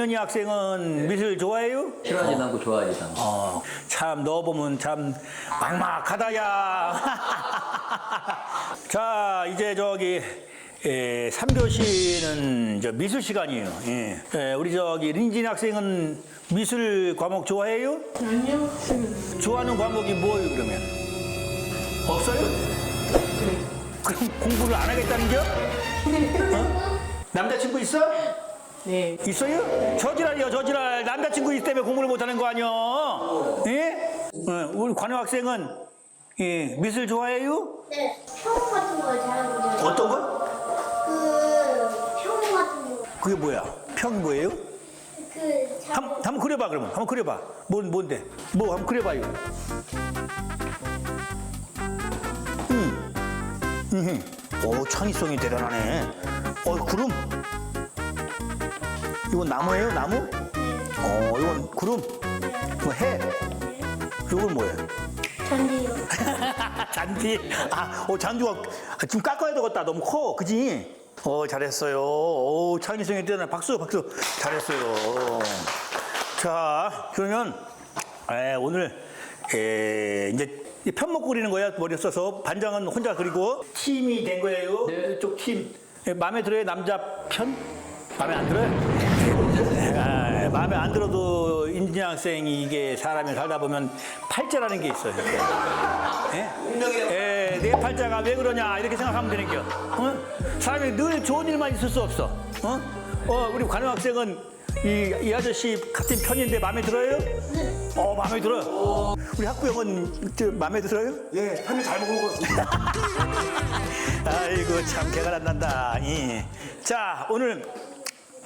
동현이 학생은 미술 좋아해요? 싫어하지도 않고 좋아하지도 않고. 어, 참, 너 보면 참 막막하다, 야. 자, 이제 저기, 에, 3교시는 저 미술 시간이에요. 예. 에, 우리 저기 린진 학생은 미술 과목 좋아해요? 아니요. 좋아하는 과목이 뭐예요, 그러면? 없어요? 그럼 공부를 안 하겠다는 겨? 어? 남자친구 있어? 네. 있어요? 저지랄이요, 저지랄. 남자친구 있기 때문에 공부를 못하는 거 아니야? 예? 어, 우리 관우 학생은 예, 미술 좋아해요? 네, 평 같은 거 잘하거든요. 어떤 거? 그 평 같은 거. 그게 뭐야? 평 뭐예요? 그 잘. 한, 한번 그려봐, 그러면. 한번 그려봐. 뭔, 뭔데? 뭐, 한번 그려봐요. 음. 음. 오, 창의성이 대단하네. 어, 구름. 이건 나무예요, 나무? 어, 이건 구름. 뭐 해. 이건 뭐예요? 잔디요. 잔디. 아, 어, 잔디가 아, 지금 깎아야 되겠다. 너무 커. 그지? 어, 잘했어요. 오, 창의성이 뛰어나. 박수, 박수. 잘했어요. 자, 그러면, 에, 오늘, 에, 이제 이 편목 그리는 거야. 머리 써서. 반장은 혼자 그리고 팀이 된 거예요. 네. 이쪽 팀. 에, 마음에 들어요? 남자 편? 마음에 안 들어요? 아, 마음에 안 들어도 인진 학생이 이게 사람이 살다 보면 팔자라는 게 있어요. 예? 예, 내 팔자가 왜 그러냐 이렇게 생각하면 되는 겨. 어? 사람이 늘 좋은 일만 있을 수 없어. 어? 어, 우리 관우 학생은 이, 이 아저씨 같은 편인데 마음에 들어요? 어, 마음에 들어요. 우리 학부형은 저, 마음에 들어요? 예, 편히 잘 먹은 것 같습니다. 아이고 참 개가 안 난다. 예. 자 오늘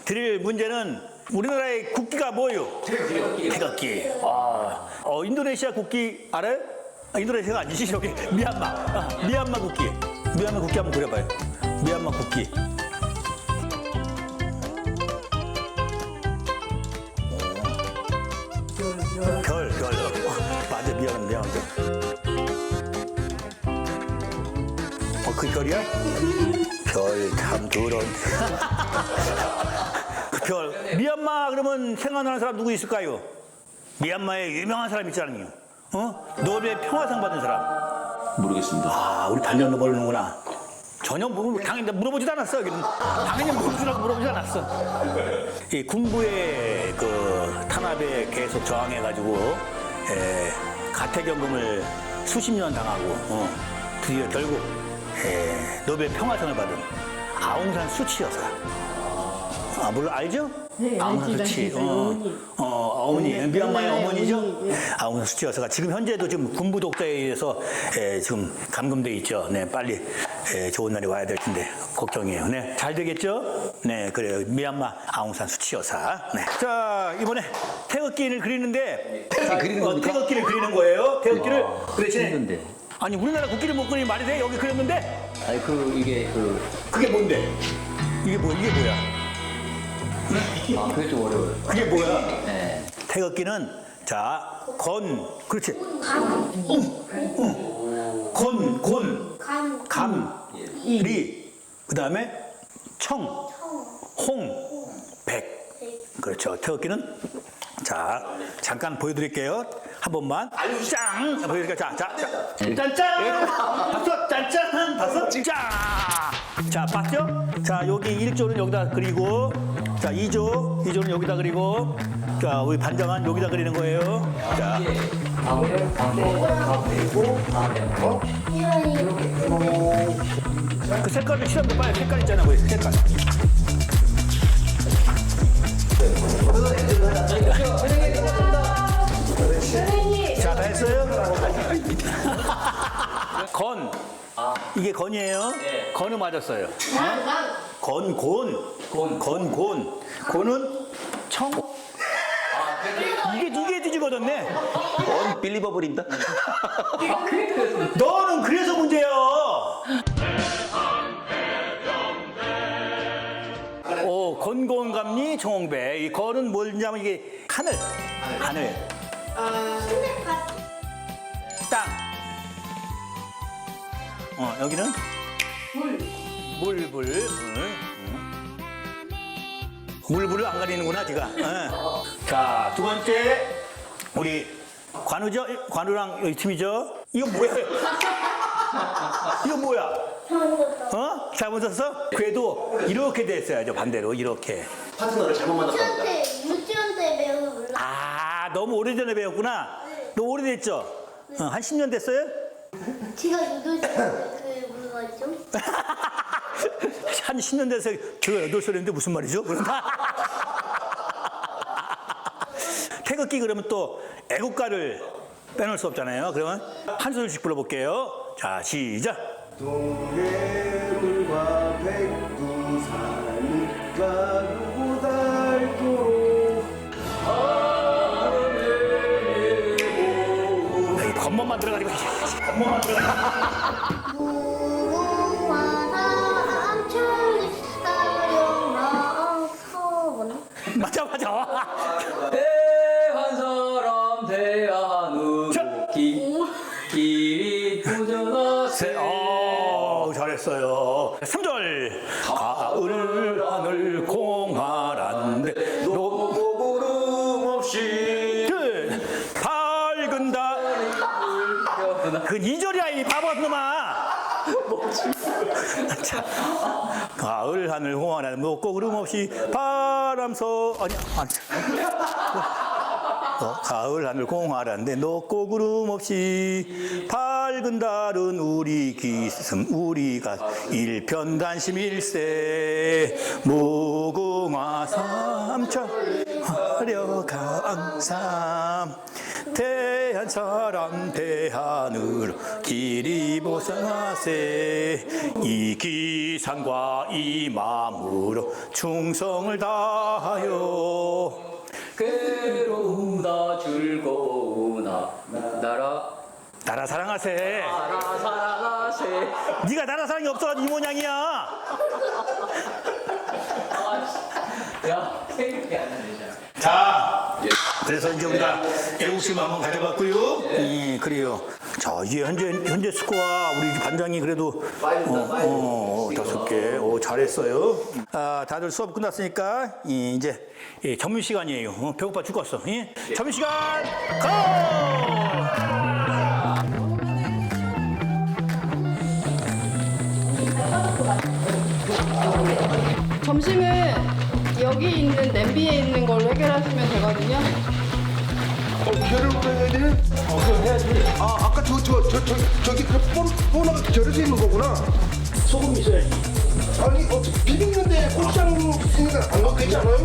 드릴 문제는 우리나라의 국기가 뭐예요? 태극기. 태극기. 아, 어, 인도네시아 국기 알아요? 아, 인도네시아가 아니지 여기 미얀마. 아, 미얀마 국기. 미얀마 국기 한번 그려봐요. 미얀마 국기. 별, 별. 어, 맞아, 미안, 미안. 어, 그 별이야? 별참 더러운. 그 별. 미얀마 그러면 생각나는 사람 누구 있을까요? 미얀마에 유명한 사람 있잖아요. 어? 노벨 평화상 받은 사람. 모르겠습니다. 아, 우리 반전도 모르는구나. 전혀 모르, 당연히 물어보지도 않았어. 당연히 모르주라고 물어보지 않았어. 이 군부의 그 탄압에 계속 저항해가지고, 에, 가택연금을 수십 년 당하고, 어, 드디어 결국, 에, 노벨 평화상을 받은 아웅산 수치 여사. 아, 물론 알죠? 네, 아웅산 알지, 수치. 알지, 어, 어머니. 어, 어머니. 네, 미얀마의 미얀마의 어머니죠? 어머니, 예. 아웅산 수치 여사가 지금 현재도 지금 군부 독재에 의해서 에, 지금 감금돼 있죠. 네, 빨리 에, 좋은 날이 와야 될 텐데 걱정이에요. 네, 잘 되겠죠? 네, 그래요. 미얀마 아웅산 수치 여사. 네. 자, 이번에 태극기를 그리는데 태극기 그리는 어, 겁니까? 태극기를 그리는 거예요. 태극기를 그 대신에 힘든데. 아니 우리나라 국기를 못 그리면 말이 돼? 여기 그렸는데 아니 그 이게 그 그게 뭔데? 이게 뭐 이게 뭐야? 아, 그게 좀 어려워요. 그게 뭐야? 네. 태극기는 자, 건 그렇지. 감. 건, 곤, 감. 감, 리, 그 다음에 청, 홍, 백. 그렇죠. 태극기는 자 잠깐 보여드릴게요. 한 번만. 짱! 자, 보여드릴게요. 자, 자, 자. 짠짠! 봤어? 짠짠! 봤어? 짠! 자, 봤죠? 자, 여기 1조는 여기다 그리고, 자, 2조, 2조는 여기다 그리고, 자, 우리 반장은 여기다 그리는 거예요. 자, 그 색깔을 칠하면 빨리 색깔 있잖아, 거기 색깔. 건. 이게 건이에요? 건은 맞았어요. 건, 곤. 곤, 건, 곤. 곤은 청. 이게, 이게 뒤집어졌네. 어, 빌리버블입니다. 너는 그래서 문제야. 오, 건곤감리 정홍배. 이 건은 뭐냐면 이게 하늘, 하늘, 땅. 어, 여기는 물, 물, 물, 물. 음. 물불을 안 가리는구나 지가. 어. 자, 두 번째 우리 관우죠? 관우랑 여기 팀이죠? 이거 뭐야? 이거 뭐야? 어? 잘못 썼어? 그래도 이렇게 됐어야죠 반대로 이렇게. 파트너를 잘못 만났다. 유치원 때, 유치원 때 배운 몰라. 아 너무 오래전에 배웠구나. 너무 오래됐죠? 어, 한 10년 됐어요? 제가 유도 그 무슨 말이죠? 한 10년 돼서 제가 여덟 살인데 무슨 말이죠? 태극기 그러면 또 애국가를 빼놓을 수 없잖아요. 그러면 한 소절씩 불러볼게요. 자, 시작. 동해 겉멋만 들어가지고. 겉멋만 들어가 밝은 달. 그 2절이야, 이 바보 같은 놈아. 자, 가을 하늘 홍하나 높고 구름 없이 바람서 아니 아니 어, 가을 하늘 공활한데 높고 구름 없이 밝은 달은 우리 기슴 우리가 일편 단심 일세 무궁화 삼천 화려 강삼 대 한 사람 대한으로 길이 보상하세. 이 기상과 이 마음으로 충성을 다하여. 괴로우나 즐거우나 나라. 나라 사랑하세. 나라 사랑하세. 네가 나라 사랑이 없어가지고 이 모양이야. 야 생각이 안 나네 자 그래서 이제 우리가 애국심 한번 가져봤고요. 예, 그래요. 자 이제 현재 현재 스코어 우리 반장이 그래도 어, 어, 다섯 개. 오, 잘했어요. 아 다들 수업 끝났으니까 예, 이제 예, 점심 시간이에요. 어, 배고파 죽겠어. 예? 점심 시간 고! 점심은 여기 있는 냄비에 있는 걸로 해결하시면 되거든요. 어, 결을 해야 돼? 어, 그거 해야지. 아, 아까 저, 저, 저, 저, 저기 그 본, 본화가 절여져 있는 거구나. 소금 있어야지 아니, 어, 비빔는데 고추장 있으니까 안 되지 않아요?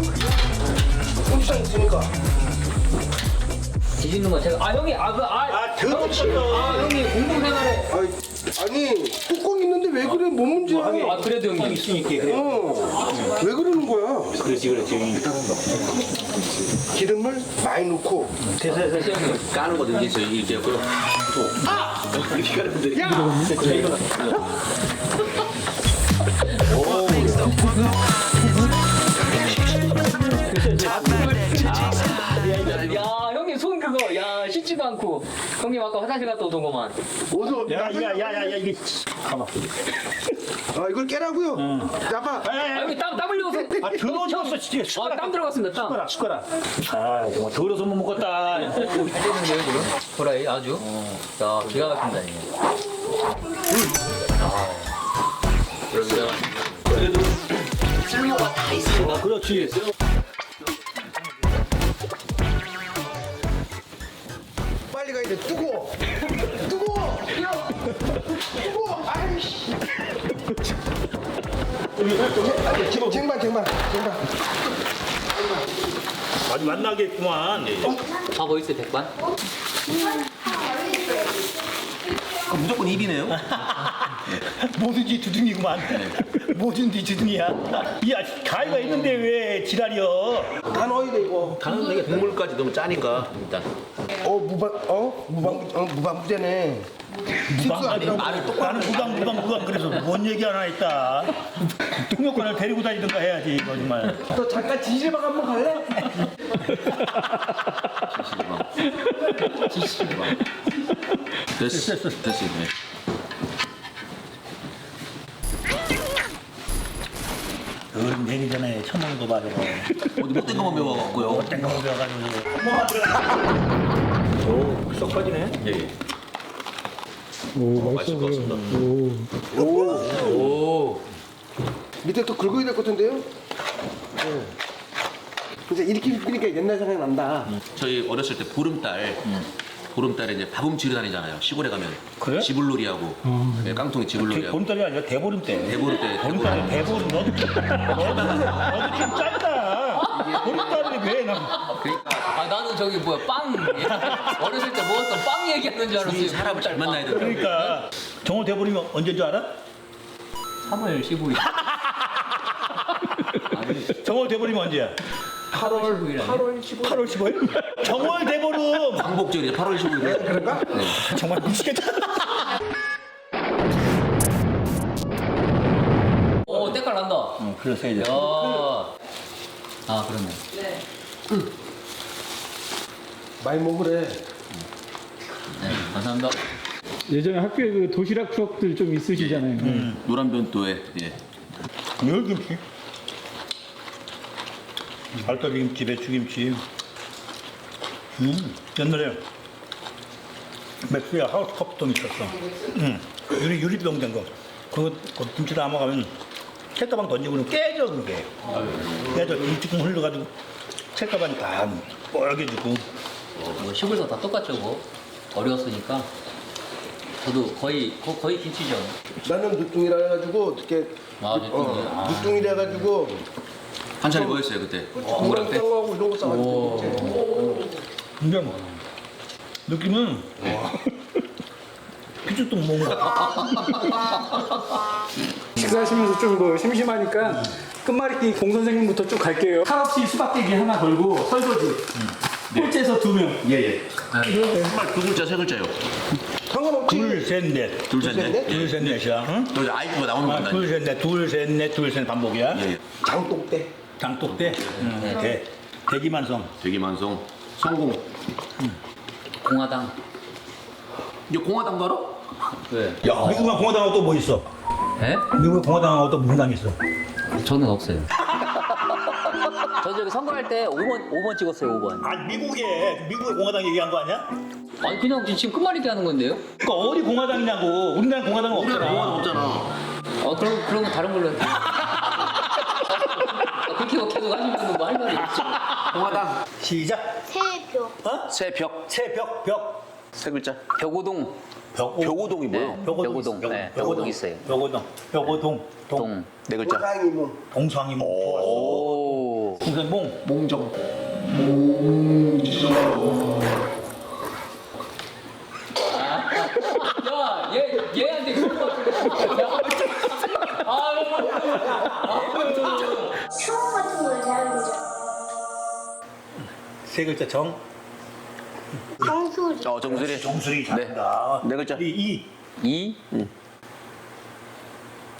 고추장 있으니까. 뒤집는 건 제가 아 형이 아그아 아 더럽 씹어 아, 형님 공동생활에 아이, 아니, 뚜껑 있는데 왜 그래? 뭔 문제야? 아 그래도 형님 있으니까 그래 어, 왜 그러는 거야? 그렇지 그렇지 기름을 많이 넣고. 까는 거도 이게 있어요. 이렇게 그 이렇게 까는데 형님 아까 화장실 갔다 오던 거만. 어서, 야야 야 야 야 이게 가만. 아, 이걸 깨라고요? 야봐. 아 형님 땀, 땀 흘려서. 아 더러워졌어 진짜. 아, 땀 들어갔습니다 땀. 숟가락 숟가락. 아 정말 더러워서 못 지금? 보라이 아주. 야 기가 막힌다 이게. 아, 그렇지 뜨거워. 뜨거워. 뜨거워. 아이씨. 쟁반, 쟁반, 쟁반. 아주 만나겠구만 바보 있어 백반? 무조건 입이네요. 뭐든지 두둥이구만 뭐든지 두둥이야 야 가위가 있는데 왜 지랄이여 다 넣어야 돼, 이거. 가는 게 국물까지 너무 짜니까 일단 어, 무방, 어? 무방, 어, 무방부제네. 무방 아니 말을 똑바로 나는 무방 무방 무방 그래서 뭔 얘기 하나 했다 통역관을 데리고 다니든가 해야지 거짓말 너 잠깐 지지방 한번 갈래? 됐어 됐어. 네. 그 내기 전에 처먹는 거 봐, 저거. 어디 못된 것만 배워갖고요. 땡거 먹여가지고. 한번만 들어. 오, 쏙 빠지네. 예, 예. 오, 맛있어 보여. 오. 밑에 또 긁어야 될 것 같은데요? 네. 이제 이렇게 입으니까 옛날 생각이 난다. 저희 어렸을 때 보름달, 보름달에 이제 밥훔치러 다니잖아요. 시골에 가면. 그래? 지불놀이하고. 네, 깡통이 지불놀이하고. 봄달이 아니라 대보름 때. 대보름 때, 보름달에 대보름 너도 너도 너도 좀 짧다. 보름달 이왜 나? 그러니까 아 나는 저기 뭐야 빵 어렸을 때 먹었던 빵 얘기하는 줄 알았어요. 사람을 잘 만나야 된다. 그러니까 정월 대보름이 언제인 줄 알아? 3월 15일. 정월 대보름이 언제야? 8월 9일 아니에요? 8월 15일? 정월 대보름. 광복절이죠. 8월 15일. 그런가? 정말 미치겠다. 오 때깔 난다. 어, 그래서 이제 야. 아 그러네. 많이 먹으래. 네 감사합니다. 예전에 학교에 그 도시락 추억들 좀 있으시잖아요. 노란 변도에 예. 열김치. 발가락김치, 배추김치. 음, 옛날에 맥주야 하우스 컵통 있었어. 음, 유리, 유리병 된 거. 그거 그 김치 담아가면 책가방 던지고 는 깨져, 그게. 깨져, 김치국 흘려가지고 책가방이 다 뻘개지고. 뭐 시골에서 다 똑같죠 뭐. 어려웠으니까. 저도 거의 거, 거의 김치죠. 나는 누뚱이라 해가지고 어떻게 아, 누뚱이. 어, 아. 누뚱이라 해가지고 한차리 뭐였어요 그때? 동그랑 땅하고 이런 거 싸가지고 근데 뭐, 느낌은 피죽도 못 먹는 거. 식사하시면서 좀 뭐 심심하니까 끝말잇기 공 선생님부터 쭉 갈게요. 칼 없이 수박 깨기 하나 걸고 설거지. 꼴찌에서 두 명. 예예. 정말 두 글자 세 글자요. 상관없지. 둘, 셋, 넷. 둘, 셋, 넷. 둘, 셋, 넷이야. 응? 너 아이디가 나오는 아, 건다. 둘, 셋, 넷, 둘, 셋, 넷, 둘, 셋 반복이야. 예, 예. 장독대. 장독대, 응, 대, 대기만성. 대기만성 성공. 공화당. 이제 공화당도 알아? 왜? 야, 미국만 공화당하고 또 뭐 있어? 네? 미국 공화당하고 또 무슨 당이 있어? 저는 없어요. 저 저기 선거할 때 5번 5번 찍었어요 5번. 아, 미국에 미국의 공화당 얘기한 거 아니야? 아니 그냥 지금 끝말잇기 하는 건데요? 그러니까 어디 공화당이냐고. 우리나라 공화당은 우리나라 공화당 없잖아. 없잖아. 어 그럼 그런 거 다른 걸로. 해. 아, 그렇게 뭐 계속 하시면 뭐할 말이 없지. 공화당 시작. 새벽. 어? 새 벽 새벽 벽. 세 글자. 벽오동. 벽. 벽오동이 뭐야? 네. 벽오동. 네, 벽오동 있어요. 벽오동. 벽오동. 동. 동. 네 글자. 호랑이 뭐 동상이몽. 좋았어. 오. 동상몽. 몽정. 야, 얘 얘한테 그런 거 같은데. 아, 추억 같은 걸 잘하는 거죠. 세 글자 정. 어 정수리. 정수리 잘한다. 네 글자. 이, 이. 이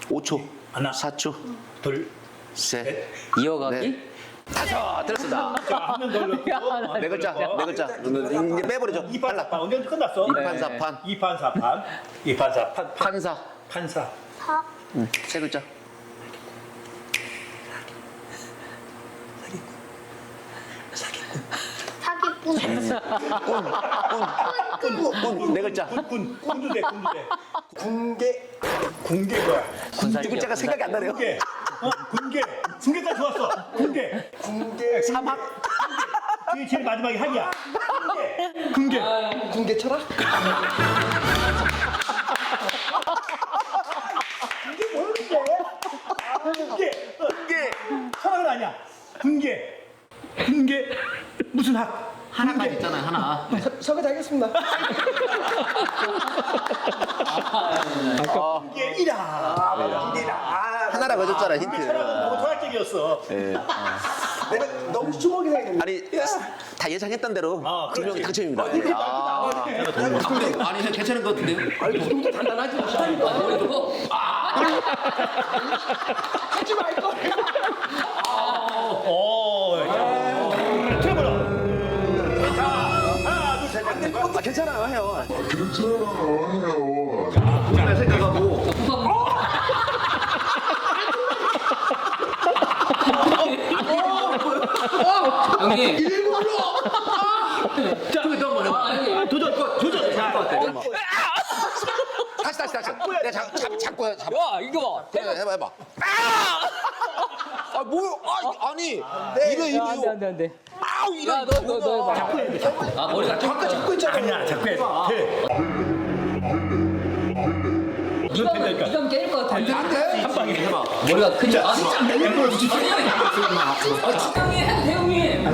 5초. 하나. 4초. 둘. 셋. 이어가기. 다섯. 들었습니다. 한명 걸렸고. 네 글자. 네 글자. 이제 빼버리죠. 이판 사판 언제 끝났어? 이판 사판. 이판 사판. 이판 사판. 판사. 판사. 사. 세 글자. 사기꾼. 꾼. 네 글자. 군, 군도 돼, 군도 돼. 군계. 군계 뭐야? 두 글자가 생각이 안 나네요. 군계. 어, 군계. 군계까지 좋았어. 군계. 군계. 사막. 그게 제일 마지막에 한이야. 군계. 군계. 군계 철학. 군계 모르는데? 아, 군계. 어, 군계. 철학은 아니야. 군계. 군계. 무슨 학? 하나까지 있잖아요. 하나. 설거지 하겠습니다. 군계 이라. 군계라. 하나라고 해줬잖아 힌트. 철학은 너무 철학적이었어. 내가 너무 추억이 생겼네. 아니 다 예상했던 대로 아, 두 명이. 당첨입니다. 아, 아니 괜찮은 것 같은데요? 아니 그 정도 단단하지. 하지 말 걸. 오, 자. 괜찮아요 해요. 괜찮아요 해요. 정말 생각하고. 형님. 일부러. 자, 그너 아, 아, 도전, 도전. 다시 다시 다시. 내가 잡, 잡, 잡고 해, 잡. 야 이거 봐. 그래, 해봐 해봐. 아! 아 뭐야? 아, 아니. 네, 이거 이거. 안돼 안돼 안돼. 아우 이런 거. 너너너 잡고 해야 돼. 아 머리가 아까 잡고 있잖아. 아니야 잡고 해야 돼. 이건 된다니까. 이건 깨일 것 같아. 안 돼? 한 방에 해봐. 머리가 크니까. 아 진짜 안 돼. 아니야. 아 진짜 해야 돼 형님.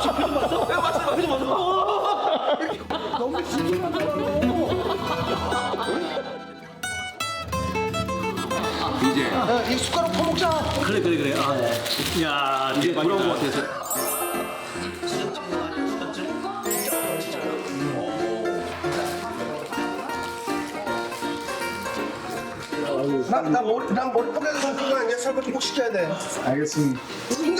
지금 표정 봤어? 왜 봤어? 표정 봤어? 이렇게 너무 진심한 사람으로. 이제 야, 이 숟가락 퍼먹자. 그래 그래 그래 아, 네. 야 이제 많이 물어본 것 같아서 나, 나 머리, 나 머리 뽀개서 살거 아니야? 설거지 꼭 시켜야 돼. 알겠습니다.